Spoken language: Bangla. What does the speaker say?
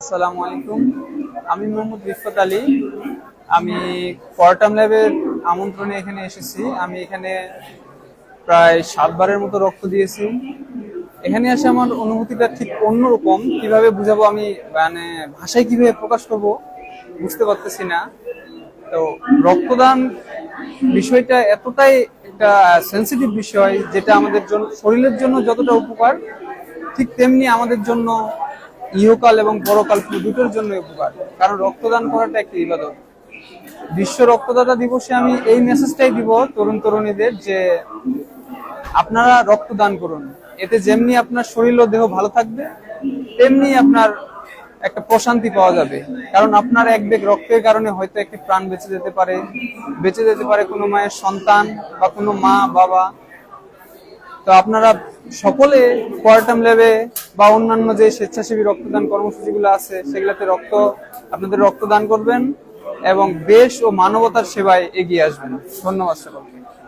আসসালামু আলাইকুম। আমি মোহাম্মদ রিফাত আলী। আমি কোয়ার্টাম ল্যাবের আমন্ত্রণে এখানে এসেছি। আমি এখানে প্রায় সাতবারের মতো রক্ত দিয়েছি। এখানে এসে আমার অনুভূতিটা ঠিক অন্যরকম। কীভাবে বুঝাবো আমি মানে ভাষায় কীভাবে প্রকাশ করব বুঝতে পারতেছি না। তো রক্তদান বিষয়টা এতটাই একটা সেন্সিটিভ বিষয়, যেটা আমাদের জন্য শরীরের জন্য যতটা উপকার, ঠিক তেমনি আমাদের জন্য ইহকাল এবং পরকাল দুটোর জন্য উপকার। কারণ রক্তদান করাটা একটি ইবাদত। বিশ্ব রক্তদাতা দিবসে আমি এই মেসেজটাই দিব তরুণ তরুণীদের যে আপনারা রক্তদান করুন। এতে যেমনি আপনার শরীর ও দেহ ভালো থাকবে, তেমনি আপনার একটা প্রশান্তি পাওয়া যাবে। কারণ আপনার এক বেগ রক্তের কারণে হয়তো একটি প্রাণ বেঁচে যেতে পারে। বেঁচে যেতে পারে কোনো মায়ের সন্তান বা কোনো মা, বাবা। তো আপনারা সকলে কোয়ার্টাম ল্যাবে বা অন্যান্য যে স্বেচ্ছাসেবী রক্তদান কর্মসূচিগুলো আছে, সেগুলোতে রক্ত, আপনাদের রক্তদান করবেন এবং দেশ ও মানবতার সেবায় এগিয়ে আসবেন। ধন্যবাদ সকলকে।